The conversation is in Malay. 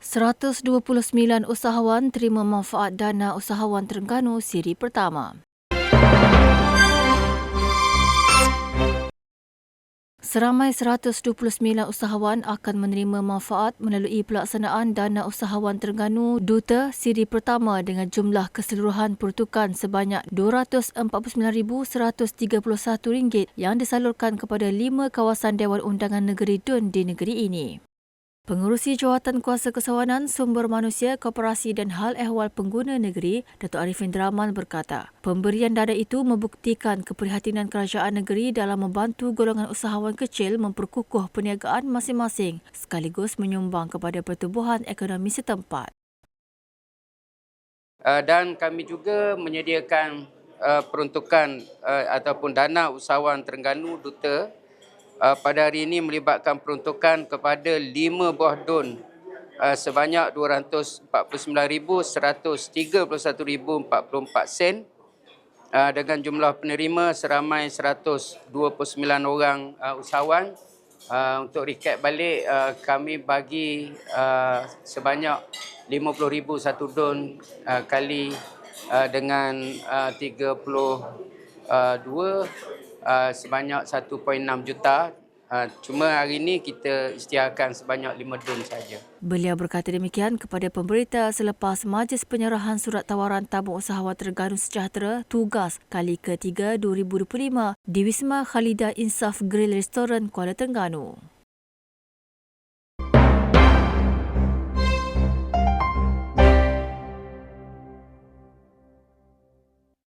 129 usahawan terima manfaat dana usahawan Terengganu siri pertama. Seramai 129 usahawan akan menerima manfaat melalui pelaksanaan Dana Usahawan Terengganu Duta siri pertama dengan jumlah keseluruhan pertukan sebanyak RM249,131 yang disalurkan kepada lima kawasan Dewan Undangan Negeri Dun di negeri ini. Pengurusi Jawatan Kuasa Kesawanan Sumber Manusia Koperasi dan Hal Ehwal Pengguna Negeri, Datuk Arifin Draman berkata, pemberian dana itu membuktikan keprihatinan kerajaan negeri dalam membantu golongan usahawan kecil memperkukuh perniagaan masing-masing sekaligus menyumbang kepada pertumbuhan ekonomi setempat. Uh, dan kami juga menyediakan uh, peruntukan uh, ataupun dana usahawan Terengganu Duta uh, pada hari ini melibatkan peruntukan kepada lima buah dun uh, sebanyak 249,131,044 sen uh, dengan jumlah penerima seramai 129 orang uh, usahawan. Uh, untuk recap balik, uh, kami bagi uh, sebanyak 50,000 satu dun uh, kali uh, dengan uh, 32 uh, sebanyak 1.6 juta. Uh, cuma hari ini kita isytiharkan sebanyak 5 dun saja. Beliau berkata demikian kepada pemberita selepas majlis penyerahan surat tawaran tabung usahawan Terengganu Sejahtera tugas kali ke-3 2025 di Wisma Khalida Insaf Grill Restaurant Kuala Terengganu.